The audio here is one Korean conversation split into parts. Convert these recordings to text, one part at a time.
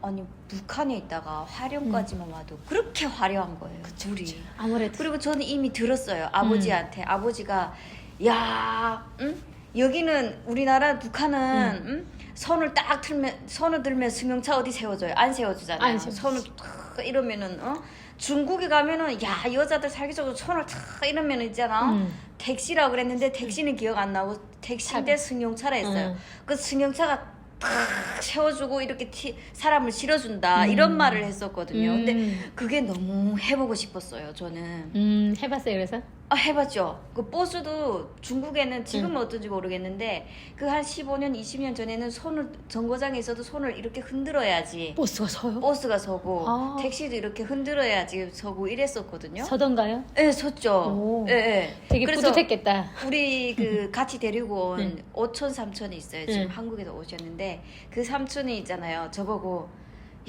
아니 북한에 있다가 화령까지만 와도 그렇게 화려한 거예요. 둘이. 아무래도 그리고 저는 이미 들었어요. 아버지한테. 아버지가 야, 응? 여기는 우리나라 북한은 응? 선을 딱 들면 선을 들면 승용차 어디 세워줘요? 안 세워주잖아요. 안 세워주지. 선을 탁 이러면은 어? 중국에 가면은 야 여자들 살기 좋고 손을 탁 이러면 있잖아. 음. 택시라고 그랬는데 택시는 기억 안 나고 택시인데 승용차라 했어요. 음. 그 승용차가 탁 세워주고 이렇게 티, 사람을 실어준다 음. 이런 말을 했었거든요. 근데 음. 그게 너무 해보고 싶었어요. 저는 음 해봤어요 그래서 아, 해봤죠. 그 버스도 중국에는 지금은 어떤지 모르겠는데 그 한 15년, 20년 전에는 손을 정거장에 있어도 손을 이렇게 흔들어야지 버스가 서요? 버스가 서고 아. 택시도 이렇게 흔들어야지 서고 이랬었거든요. 서던가요? 예, 섰죠. 오. 예, 예. 되게 그래서 뿌듯했겠다. 우리 그 같이 데리고 온 응. 오촌 삼촌이 있어요. 지금 응. 한국에서 오셨는데 그 삼촌이 있잖아요. 저보고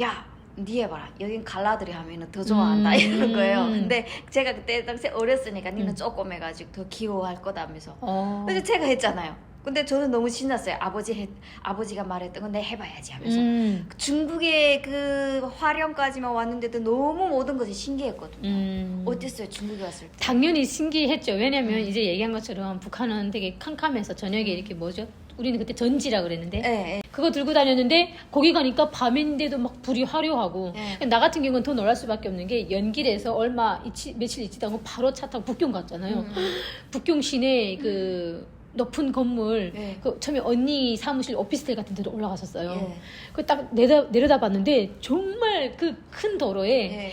야, 니 해봐라. 여긴 갈라들이 하면은 더 좋아한다 음. 이러는 거예요. 근데 제가 그때 당시 어렸으니까 니는 음. 조금 해가지고 더 귀여워할 거다면서. 어. 그래서 제가 했잖아요. 근데 저는 너무 신났어요. 아버지 했, 아버지가 말했던 건 내 해봐야지 하면서. 음. 중국의 그 화령까지만 왔는데도 너무 모든 것이 신기했거든요. 음. 어땠어요? 중국에 왔을 때? 당연히 신기했죠. 왜냐면 음. 이제 얘기한 것처럼 북한은 되게 캄캄해서 저녁에 이렇게 뭐죠? 우리는 그때 전지라 그랬는데 예, 예. 그거 들고 다녔는데 거기 가니까 밤인데도 막 불이 화려하고 네. 나 같은 경우는 더 놀랄 수밖에 없는 게 연길에서 얼마 이치, 며칠 있지도 않고 바로 차 타고 북경 갔잖아요. 음. 북경 시내 그 높은 건물 예. 그 처음에 언니 사무실 오피스텔 같은 데로 올라갔었어요. 예. 그딱 내다 내려다 봤는데 정말 그 큰 도로에 예.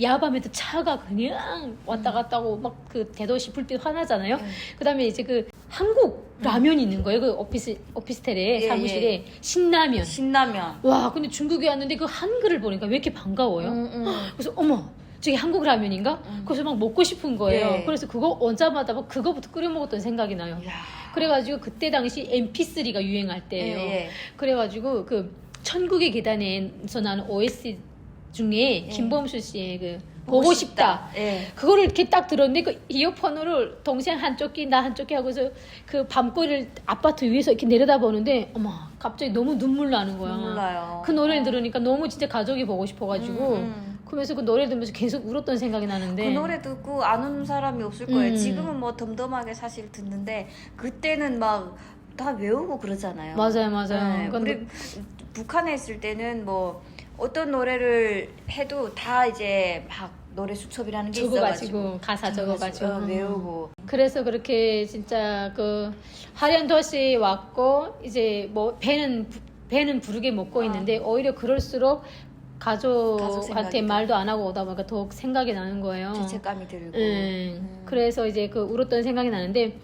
야밤에도 차가 그냥 왔다 갔다 하고 막 그 대도시 불빛 환하잖아요. 예. 그다음에 이제 그 한국 라면이 있는 거예요. 그 오피스 오피스텔에 예, 사무실에 신라면. 신라면. 와, 근데 중국에 왔는데 그 한글을 보니까 왜 이렇게 반가워요? 음, 음. 그래서 어머, 저게 한국 라면인가? 음. 그래서 막 먹고 싶은 거예요. 예. 그래서 그거 오자마자 막 그거부터 끓여 먹었던 생각이 나요. 이야. 그래가지고 그때 당시 MP3가 유행할 때예요. 예, 예. 그래가지고 그 천국의 계단에서 나는 OS 중에 예. 김범수 씨의 그 보고 싶다. 예. 그거를 이렇게 딱 들었는데 그 이어폰으로 동생 한쪽 귀 나 한쪽 귀 하고서 그 밤거리를 아파트 위에서 이렇게 내려다 보는데 어머 갑자기 너무 눈물 나는 거야. 눈물 나요. 그 노래를 어. 들으니까 너무 진짜 가족이 보고 싶어가지고 음, 음. 그러면서 그 노래 들으면서 계속 울었던 생각이 나는데 그 노래 듣고 안 우는 사람이 없을 거예요. 음. 지금은 뭐 덤덤하게 사실 듣는데 그때는 막 다 외우고 그러잖아요. 맞아요 맞아요. 네, 그러니까 우리 북한에 있을 때는 뭐 어떤 노래를 해도 다 이제 막 노래 수첩이라는 게 적어가지고 있어가지고 가사 적어가지고 어, 외우고 그래서 그렇게 진짜 그 하얀 도시에 왔고 이제 뭐 배는 부- 배는 부르게 먹고 아. 있는데 오히려 그럴수록 가족 가족한테 생각이 말도 안 하고 오다 보니까 더욱 생각이 나는 거예요. 죄책감이 들고. 음, 음. 그래서 이제 그 울었던 생각이 나는데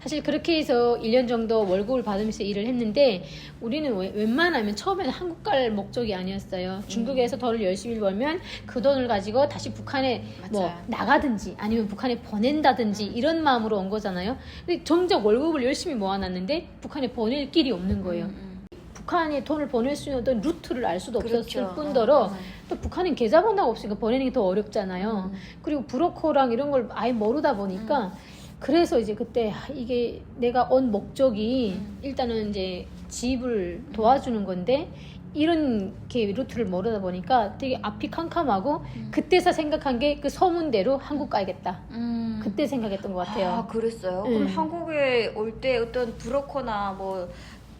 사실 그렇게 해서 1년 정도 월급을 받으면서 일을 했는데 우리는 왜- 웬만하면 처음에는 한국 갈 목적이 아니었어요. 중국에서 돈을 열심히 벌면 그 돈을 가지고 다시 북한에 뭐 맞아요. 나가든지 아니면 북한에 보낸다든지 이런 마음으로 온 거잖아요. 근데 정작 월급을 열심히 모아놨는데 북한에 보낼 길이 없는 거예요. 음, 음. 북한에 돈을 보낼 수 있는 어떤 루트를 알 수도 없었을 그렇죠. 뿐더러 어, 어. 또 북한은 계좌번호가 없으니까 보내는 게 더 어렵잖아요. 음. 그리고 브로커랑 이런 걸 아예 모르다 보니까 그래서 이제 그때 아, 이게 내가 온 목적이 음. 일단은 이제 집을 도와주는 건데 이런 게 루트를 모르다 보니까 되게 앞이 캄캄하고 음. 그때서 생각한 게 그 소문대로 한국 가야겠다. 음. 그때 생각했던 것 같아요. 아, 그랬어요? 음. 그럼 한국에 올 때 어떤 브로커나 뭐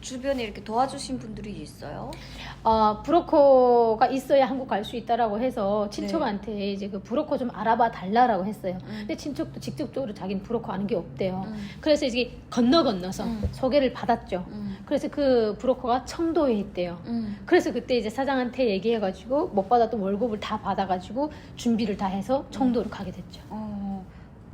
주변에 이렇게 도와주신 분들이 있어요? 어, 브로커가 있어야 한국 갈 수 있다라고 해서 친척한테 네. 이제 그 브로커 좀 알아봐 달라라고 했어요. 음. 근데 친척도 직접적으로 자기는 브로커 아는 게 없대요. 음. 그래서 이제 건너 건너서 음. 소개를 받았죠. 음. 그래서 그 브로커가 청도에 있대요. 음. 그래서 그때 이제 사장한테 얘기해가지고 못 받았던 월급을 다 받아가지고 준비를 다 해서 청도로 가게 됐죠. 어,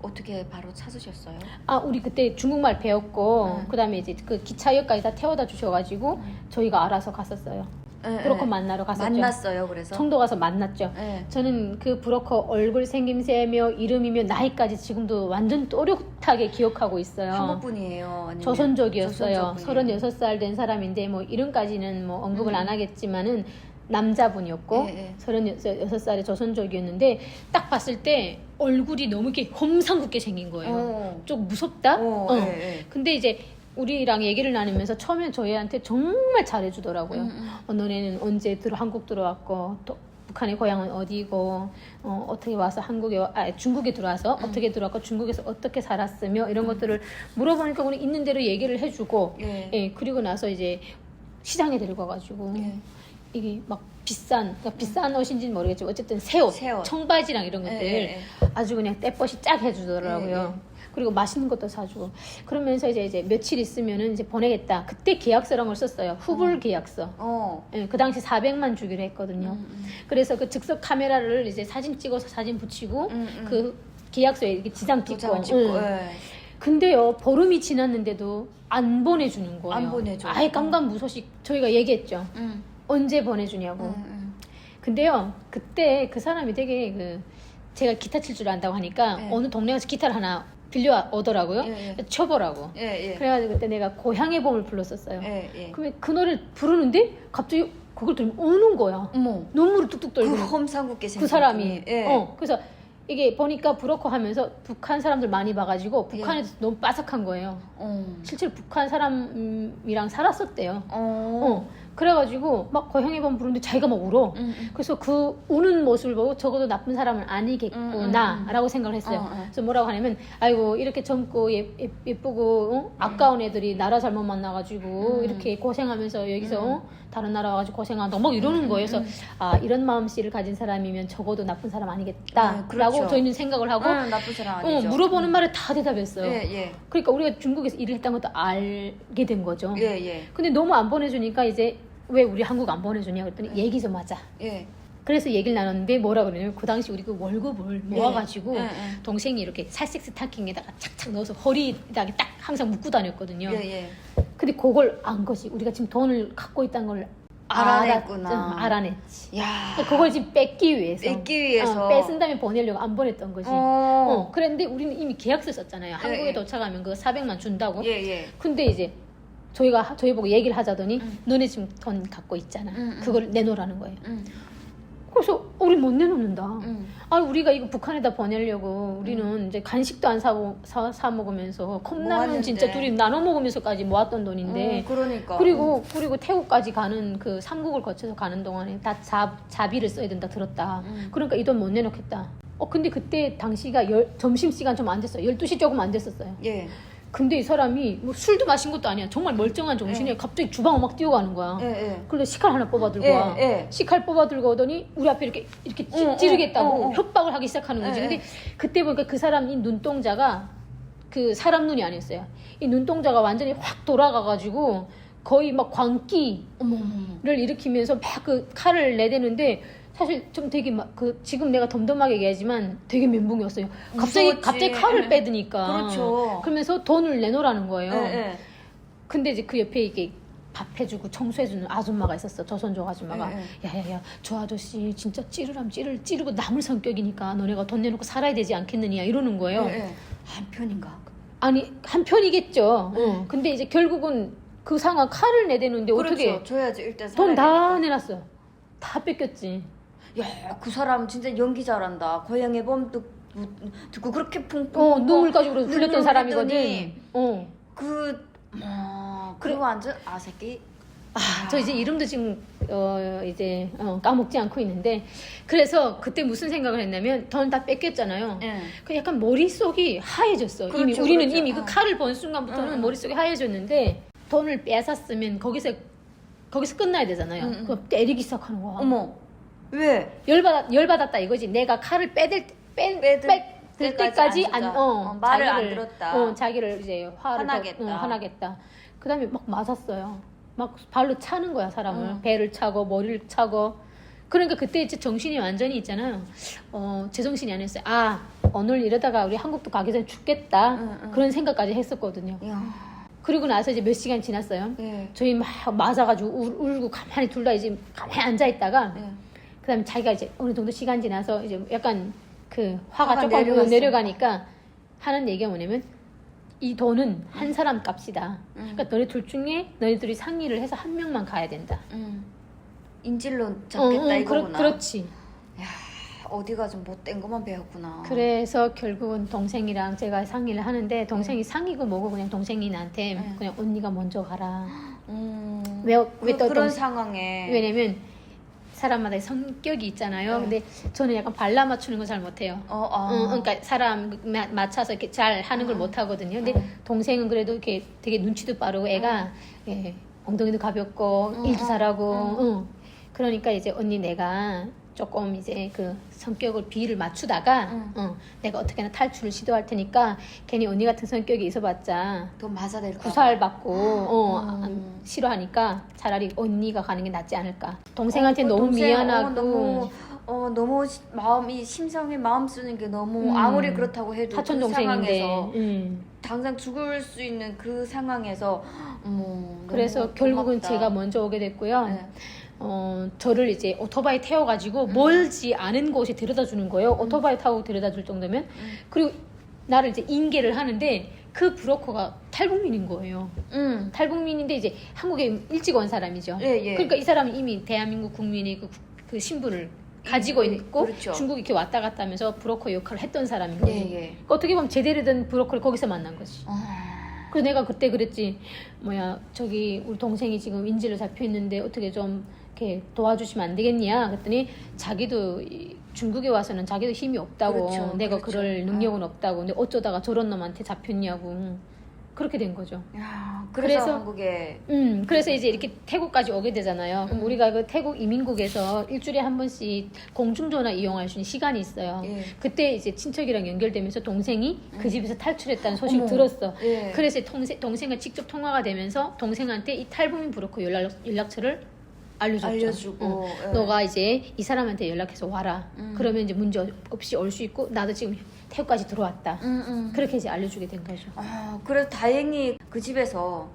어떻게 바로 찾으셨어요? 아 우리 그때 중국말 배웠고 음. 그다음에 이제 그 기차역까지 다 태워다 주셔가지고 음. 저희가 알아서 갔었어요. 네, 브로커 네. 만나러 갔었죠. 만났어요, 그래서? 청도 가서 만났죠. 네. 저는 그 브로커 얼굴 생김새며 이름이며 나이까지 지금도 완전 또렷하게 기억하고 있어요. 한국 분이에요? 아니면 조선족이었어요. 조선족분이에요? 36살 된 사람인데 뭐 이름까지는 뭐 언급을 음. 안 하겠지만은 남자분이었고 예, 예. 36살의 조선족이었는데 딱 봤을 때 얼굴이 너무 이렇게 험상궂게 생긴 거예요. 어. 좀 무섭다? 어, 어. 예, 예. 근데 이제 우리랑 얘기를 나누면서 처음에 저희한테 정말 잘해주더라고요. 음, 음. 어, 너네는 언제 들어 한국 들어왔고 또 북한의 고향은 어디고 어, 어떻게 와서 한국에 와- 아, 중국에 들어와서 음. 어떻게 들어왔고 중국에서 어떻게 살았으며 이런 것들을 물어보니까 우리 있는 대로 얘기를 해주고 예. 예 그리고 나서 이제 시장에 데리고 가가지고 예. 이게 막 비싼 그러니까 비싼 옷인지는 모르겠지만 어쨌든 새 옷, 새 옷. 청바지랑 이런 예, 것들 예, 예. 아주 그냥 떼버시 쫙 해주더라고요. 예, 그리고 맛있는 것도 사주고 그러면서 이제 이제 며칠 있으면은 이제 보내겠다. 그때 계약서란 걸 썼어요. 후불 계약서. 어. 예, 그 당시 400만 주기로 했거든요. 음, 음. 그래서 그 즉석 카메라를 이제 사진 찍어서 사진 붙이고 음, 음. 그 계약서에 이렇게 지장 찍고. 찍고. 응. 예. 근데요 보름이 지났는데도 안 보내주는 거예요. 안 보내줘요. 아예 깜깜 무소식 저희가 얘기했죠. 음. 언제 보내주냐고. 음, 음. 근데요 그때 그 사람이 되게 그 제가 기타 칠 줄 안다고 하니까 네. 어느 동네 가서 기타를 하나 빌려 오더라고요. 예, 예. 쳐보라고. 예, 예. 그래가지고 그때 내가 고향의 봄을 불렀었어요. 예, 예. 그러면 그 노래를 부르는데 갑자기 그걸 들으면 우는 거야. 어머. 눈물이 뚝뚝 그 떨고 험상궂게 그 생긴 사람이. 분이. 예. 어 그래서 이게 보니까 브로커 하면서 북한 사람들 많이 봐가지고 북한에서 너무 빠삭한 거예요. 어. 실제로 북한 사람이랑 살았었대요. 어. 어 그래가지고 막 고향의 봄 부르는데 자기가 막 울어. 음, 음. 그래서 그 우는 모습을 보고 적어도 나쁜 사람은 아니겠구나라고 생각을 했어요. 어, 어. 그래서 뭐라고 하냐면 아이고 이렇게 젊고 예, 예, 예쁘고 어? 아까운 애들이 나라 잘못 만나가지고 음. 이렇게 고생하면서 여기서 음. 어? 다른 나라 와가지고 고생한다고 막 이러는 음, 거예요. 그래서 음. 아 이런 마음씨를 가진 사람이면 적어도 나쁜 사람 아, 아니겠다라고 그렇죠. 저희는 생각을 하고 응, 나쁜 사람 어, 아니죠. 물어보는 말에 다 대답했어요. 예, 예. 그러니까 우리가 중국에서 일을 했다는 것도 알게 된 거죠. 예, 예. 근데 너무 안 보내주니까 이제 왜 우리 한국 안 보내주냐 그랬더니 네. 얘기 좀 하자. 예. 그래서 얘기를 나눴는데 뭐라 그러냐면 그 당시 우리 그 월급을 모아가지고 예, 예. 동생이 이렇게 살색 스타킹에다가 착착 넣어서 허리에다가 딱 항상 묶고 다녔거든요. 예, 예. 근데 그걸 안 거지. 우리가 지금 돈을 갖고 있다는 걸 알아냈구나. 알았- 응, 알아냈지. 야. 그걸 지금 뺏기 위해서. 뺏기 위해서. 어, 뺏은 다음에 보내려고 안 보냈던 거지. 어. 어. 그랬는데 우리는 이미 계약서 썼잖아요. 한국에 예. 도착하면 그거 400만 준다고. 예, 예. 근데 이제 저희가 하- 저희 보고 얘기를 하자더니 음. 너네 지금 돈 갖고 있잖아. 음, 음. 그걸 내놓으라는 거예요. 응. 그래서 우리 못 내놓는다. 응. 아 우리가 이거 북한에다 보내려고 우리는 이제 간식도 안 사고 사, 사 먹으면서 컵라면 모았는데. 진짜 둘이 나눠 먹으면서까지 모았던 돈인데 어, 그러니까. 그리고 그리고 태국까지 가는 그 삼국을 거쳐서 가는 동안에 다 자, 자비를 써야 된다 들었다. 음. 그러니까 이 돈 못 내놓겠다. 어 근데 그때 당시가 열, 점심 시간 좀 안 됐어요. 12시 조금 안 됐었어요. 예. 근데 이 사람이 뭐 술도 마신 것도 아니야. 정말 멀쩡한 정신에 예. 갑자기 주방을 막 뛰어가는 거야. 예, 예. 그래서 식칼 하나 뽑아 들고 예, 와. 예. 식칼 뽑아 들고 오더니 우리 앞에 이렇게 이렇게 찌, 어, 찌르겠다고 어, 어, 어. 협박을 하기 시작하는 거지. 예, 근데 예. 그때 보니까 그 사람 이 눈동자가 그 사람 눈이 아니었어요. 이 눈동자가 완전히 확 돌아가가지고 거의 막 광기를. 일으키면서 막 그 칼을 내대는데 사실 좀 되게 막 그 지금 내가 덤덤하게 얘기하지만 되게 멘붕이었어요. 갑자기 무서웠지. 갑자기 칼을 예. 빼드니까. 그렇죠. 그러면서 돈을 내놓으라는 거예요. 예, 예. 근데 이제 그 옆에 이게 밥 해주고 청소해주는 아줌마가 있었어 조선족 아줌마가 예, 야야야 저 아저씨 진짜 찌르람 찌를 찌르고 남을 성격이니까 너네가 돈 내놓고 살아야 되지 않겠느냐 이러는 거예요 예, 예. 한편인가? 아니 한편이겠죠 네. 어. 근데 이제 결국은 그 상황 칼을 내대는데 어떻게 그렇죠. 줘야지 일단 돈다 살아야 내놨어 다 뺏겼지. 야, 그 사람 진짜 연기 잘한다. 고향의 봄 듣, 듣고 그렇게 풍풍. 어 눈물 가지고 눈물 흘렸던 사람이거든 어. 그, 뭐, 그리고 완전 아 새끼. 아, 저 이제 이름도 지금 어 이제 어, 까먹지 않고 있는데 그래서 그때 무슨 생각을 했냐면 돈 다 뺏겼잖아요. 예. 그 약간 머릿속이 하얘졌어. 이미 그렇죠, 우리는 그렇죠. 이미 어. 그 칼을 본 순간부터는 응, 응. 머릿속이 하얘졌는데 돈을 뺏었으면 거기서 거기서 끝나야 되잖아요. 응, 응. 그럼 때리기 시작하는 거야. 어머. 왜? 열받아 열받았다 이거지. 내가 칼을 빼댈 뺀 빼들 뺄 때까지 때까지 안 안, 주자. 어, 어, 말을 안 자기를- 들었다. 어, 자기를 이제 화를 더- 화나겠다. 응, 화나겠다. 그다음에 막 맞았어요. 막 발로 차는 거야 사람을 어. 배를 차고 머리를 차고. 그러니까 그때 이제 정신이 완전히 있잖아요. 어, 제 정신이 아니었어요. 아 오늘 이러다가 우리 한국도 가기 전에 죽겠다. 응, 응. 그런 생각까지 했었거든요. 야. 그리고 나서 이제 몇 시간 지났어요. 예. 저희 막 맞아가지고 울, 울고 가만히 둘 다 이제 가만히 앉아 있다가 예. 그다음에 자기가 이제 어느 정도 시간 지나서 이제 약간 그 화가, 화가 조금 내려갔어. 내려가니까 하는 얘기가 뭐냐면 이 돈은 한 사람 값이다. 음. 그러니까 너네 둘 중에 너희들이 상의를 해서 한 명만 가야 된다. 음. 인질로 어, 잡겠다 어, 이거구나. 그렇, 그렇지. 야, 어디가 좀 못된 것만 배웠구나. 그래서 결국은 동생이랑 제가 상의를 하는데 동생이 상의고 뭐고 그냥 동생이 나한테 네. 그냥 언니가 먼저 가라. 음, 왜- 그, 왜또 그런 동- 상황에 왜냐면 사람마다 성격이 있잖아요. 네. 근데 저는 약간 발라 맞추는 걸잘 못해요. 어, 아. 어, 그러니까 사람 마- 맞춰서 이렇게 잘 하는 걸 어. 못하거든요. 근데 어. 동생은 그래도 이렇게 되게 눈치도 빠르고 애가 예, 엉덩이도 가볍고 어, 일도 어, 잘하고 어. 응. 그러니까 이제 언니 내가 조금 이제 그 성격을 비를 맞추다가 응. 어, 내가 어떻게나 탈출을 시도할 테니까 괜히 언니 같은 성격이 있어봤자 더 맞아댈까 구살 받고 어, 음. 안- 싫어하니까 차라리 언니가 가는 게 낫지 않을까. 동생한테 어, 그 너무 동생, 미안하고 어, 너무 어 너무 시- 마음이 심성에 마음 쓰는 게 너무 음. 아무리 그렇다고 해도 사촌 그 동생인데. 상황에서 음. 당장 죽을 수 있는 그 상황에서 어머, 그래서 결국은 고맙다. 제가 먼저 오게 됐고요. 네. 어, 저를 이제 오토바이 음. 태워가지고 멀지 않은 곳에 데려다 주는 거예요. 오토바이 타고 데려다 줄 정도면. 음. 그리고 나를 이제 인계를 하는데 그 브로커가 탈북민인 거예요. 음. 탈북민인데 이제 한국에 일찍 온 사람이죠. 예, 예. 그러니까 이 사람은 이미 대한민국 국민의 그, 그 신분을 가지고 예, 있고 그렇죠. 중국 이렇게 왔다 갔다 하면서 브로커 역할을 했던 사람인 거지. 예, 예. 그러니까 어떻게 보면 제대로 된 브로커를 거기서 만난 거지. 아. 그래서 내가 그때 그랬지 뭐야 저기 우리 동생이 지금 인질로 잡혀 있는데 어떻게 좀 이렇게 도와주시면 안 되겠냐 그랬더니 자기도 이 중국에 와서는 자기도 힘이 없다고 그렇죠, 내가 그렇죠. 그럴 능력은 없다고 근데 어쩌다가 저런 놈한테 잡혔냐고 그렇게 된 거죠. 야, 그래서, 그래서- 한국에 음 그래서 이제 이렇게 태국까지 오게 되잖아요. 그럼 음. 우리가 그 태국 이민국에서 일주일에 한 번씩 공중전화 이용할 수 있는 시간이 있어요. 예. 그때 이제 친척이랑 연결되면서 동생이 그 음. 집에서 탈출했다는 소식 어머. 들었어. 예. 그래서 동생, 동생과 직접 통화가 되면서 동생한테 이 탈북민 브로커 연락, 연락처를 알려줬죠. 알려주고 어. 예. 너가 이제 이 사람한테 연락해서 와라. 음. 그러면 이제 문제 없이 올 수 있고 나도 지금 태국까지 들어왔다. 음, 음. 그렇게 이제 알려주게 된 거죠. 아, 그래도 다행히 그 집에서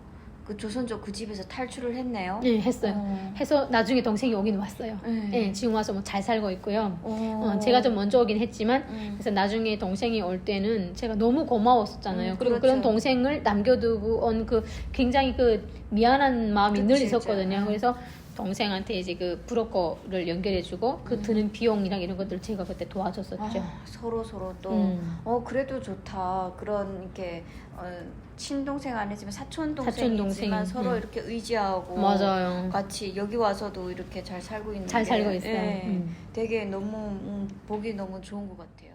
그 조선족 그 집에서 탈출을 했네요. 네, 했어요. 어. 해서 나중에 동생이 오긴 왔어요. 네. 네, 지금 와서 뭐 잘 살고 있고요. 어. 어, 제가 좀 먼저 오긴 했지만 음. 그래서 나중에 동생이 올 때는 제가 너무 고마웠었잖아요. 음, 그리고 그렇죠. 그런 동생을 남겨두고 온 그 굉장히 그 미안한 마음이 늘 그치, 있었거든요. 그치. 그래서 동생한테 이제 그 브로커를 연결해주고 그 음. 드는 비용이랑 이런 것들 제가 그때 도와줬었죠. 아, 서로 서로 또 음. 어 그래도 좋다 그런 이렇게 어, 친동생 아니지만 사촌 동생이지만 동생, 서로 음. 이렇게 의지하고 맞아요. 같이 여기 와서도 이렇게 잘 살고 있는 잘 게, 살고 있어요. 예, 음. 되게 너무 음, 보기 너무 좋은 것 같아요.